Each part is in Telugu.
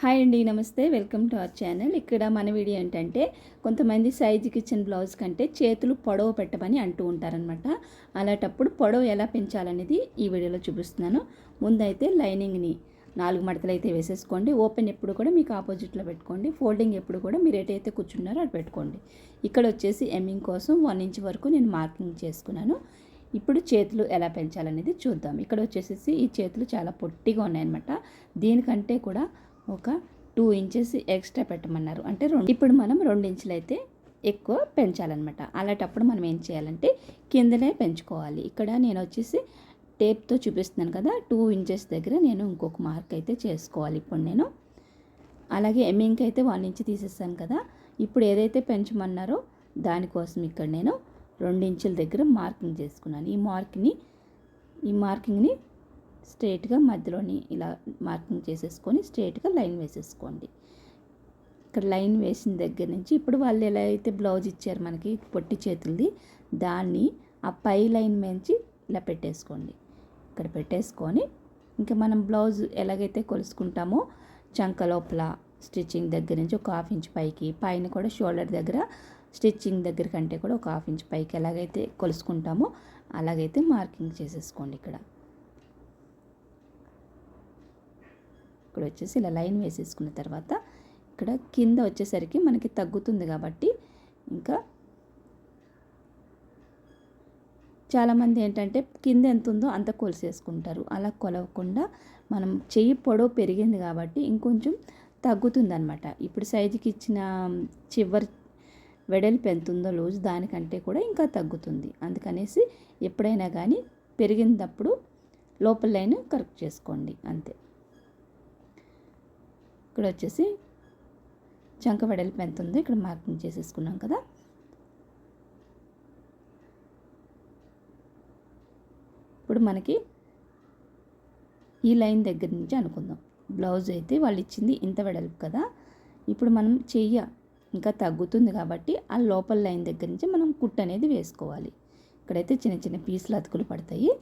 హాయ్ అండి నమస్తే. Welcome to our channel. ఇక్కడ మన వీడియో ఏంటంటే కొంతమంది సైజుకి ఇచ్చిన బ్లౌజ్ కంటే చేతులు పొడవు పెట్టమని అంటూ ఉంటారనమాట అలాంటప్పుడు పొడవు ఎలా పెంచాలనేది ఈ వీడియోలో చూపిస్తున్నాను. ముందైతే లైనింగ్ని నాలుగు మడతలు అయితే వేసేసుకోండి. ఓపెన్ ఎప్పుడు కూడా మీకు ఆపోజిట్లో పెట్టుకోండి. ఫోల్డింగ్ ఎప్పుడు కూడా మీరు ఎటైతే కూర్చున్నారో అది పెట్టుకోండి. ఇక్కడ వచ్చేసి ఎమ్మింగ్ కోసం వన్ ఇంచ్ వరకు నేను మార్కింగ్ చేసుకున్నాను. ఇప్పుడు చేతులు ఎలా పెంచాలనేది చూద్దాం. ఇక్కడ వచ్చేసేసి ఈ చేతులు చాలా పొట్టిగా ఉన్నాయన్నమాట. దీనికంటే కూడా ఒక టూ ఇంచెస్ ఎక్స్ట్రా పెట్టమన్నారు. అంటే రెండు. ఇప్పుడు మనం రెండు ఇంచులు అయితే ఎక్కువ పెంచాలన్నమాట. అలాంటప్పుడు మనం ఏం చేయాలంటే కిందనే పెంచుకోవాలి. ఇక్కడ నేను వచ్చేసి టేప్తో చూపిస్తున్నాను కదా టూ ఇంచెస్ దగ్గర నేను ఇంకొక మార్క్ అయితే చేసుకోవాలి. ఇప్పుడు నేను అలాగే ఎమ్మింగ్కి అయితే వన్ ఇంచ్ తీసేస్తాను కదా ఇప్పుడు ఏదైతే పెంచమన్నారో దానికోసం ఇక్కడ నేను రెండు ఇంచుల దగ్గర మార్కింగ్ చేసుకున్నాను. ఈ మార్క్ని ఈ మార్కింగ్ని స్ట్రేట్గా మధ్యలోని ఇలా మార్కింగ్ చేసేసుకొని స్ట్రేట్గా లైన్ వేసేసుకోండి. ఇక్కడ లైన్ వేసిన దగ్గర నుంచి ఇప్పుడు వాళ్ళు ఎలా అయితే బ్లౌజ్ ఇచ్చారు మనకి పొట్టి చేతులది దాన్ని ఆ పై లైన్ మించి ఇలా పెట్టేసుకోండి. ఇక్కడ పెట్టేసుకొని ఇంకా మనం బ్లౌజ్ ఎలాగైతే కొలుసుకుంటామో చంక లోపల స్టిచ్చింగ్ దగ్గర నుంచి ఒక హాఫ్ ఇంచ్ పైకి పైన కూడా షోల్డర్ దగ్గర స్టిచ్చింగ్ దగ్గర కంటే కూడా ఒక హాఫ్ ఇంచ్ పైకి ఎలాగైతే కొలుసుకుంటామో అలాగైతే మార్కింగ్ చేసేసుకోండి ఇక్కడ. ఇక్కడ వచ్చేసి ఇలా లైన్ వేసేసుకున్న తర్వాత ఇక్కడ కింద వచ్చేసరికి మనకి తగ్గుతుంది కాబట్టి ఇంకా చాలామంది ఏంటంటే కింద ఎంత ఉందో అంత కొలిసేసుకుంటారు. అలా కొలవకుండా మనం చెయ్యి పొడవు పెరిగింది కాబట్టి ఇంకొంచెం తగ్గుతుందనమాట ఇప్పుడు సైజుకి ఇచ్చిన చివరి వెడల్పు ఎంత ఉందో లూజ్ దానికంటే కూడా ఇంకా తగ్గుతుంది. అందుకనేసి ఎప్పుడైనా కానీ పెరిగినప్పుడు లోపల లైన్ కరెక్ట్ చేసుకోండి. అంతే. ఇక్కడ వచ్చేసి చంక వెడల్పు ఎంత ఉందో ఇక్కడ మార్కింగ్ చేసేసుకున్నాం కదా. ఇప్పుడు మనకి ఈ లైన్ దగ్గర నుంచి అనుకుందాం. బ్లౌజ్ అయితే వాళ్ళు ఇచ్చింది ఇంత వెడల్పు కదా. ఇప్పుడు మనం చెయ్య ఇంకా తగ్గుతుంది కాబట్టి ఆ లోపల లైన్ దగ్గర నుంచి మనం కుట్ అనేది వేసుకోవాలి. ఇక్కడైతే చిన్న చిన్న పీసులు అతుకులు పడతాయి.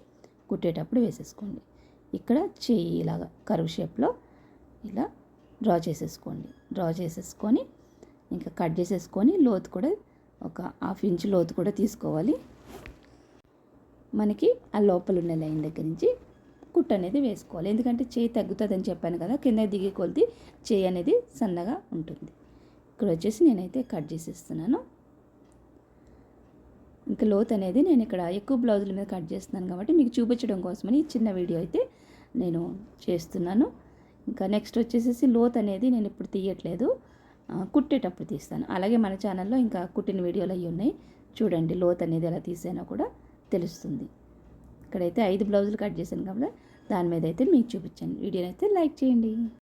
కుట్టేటప్పుడు వేసేసుకోండి. ఇక్కడ చెయ్యి ఇలాగా కరువు షేప్లో ఇలా డ్రా చేసేసుకోండి. డ్రా చేసేసుకొని ఇంకా కట్ చేసేసుకొని లోతు కూడా ఒక హాఫ్ ఇంచ్ లోతు కూడా తీసుకోవాలి. మనకి ఆ లోపల ఉన్న లైన్ దగ్గర నుంచి కుట్టు అనేది వేసుకోవాలి. ఎందుకంటే చేయి తగ్గుతుందని చెప్పాను కదా కింద దిగి కొలిది చేయి అనేది సన్నగా ఉంటుంది. ఇక్కడ వచ్చేసి నేనైతే కట్ చేసేస్తున్నాను. ఇంకా లోత్ అనేది నేను ఇక్కడ ఎక్కువ బ్లౌజుల మీద కట్ చేస్తున్నాను కాబట్టి మీకు చూపించడం కోసమని చిన్న వీడియో అయితే నేను చేస్తున్నాను. ఇంకా నెక్స్ట్ వచ్చేసేసి లోత్ అనేది నేను ఇప్పుడు తీయట్లేదు. కుట్టేటప్పుడు తీస్తాను. అలాగే మన ఛానల్లో ఇంకా కుట్టిన వీడియోలు అవి ఉన్నాయి. చూడండి లోత్ అనేది ఎలా తీసానో కూడా తెలుస్తుంది. ఇక్కడైతే ఐదు బ్లౌజులు కట్ చేశాను కాబట్టి దాని మీద అయితే మీకు చూపించాను వీడియోని అయితే లైక్ చేయండి.